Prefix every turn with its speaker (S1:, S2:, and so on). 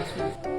S1: 따뜻한데.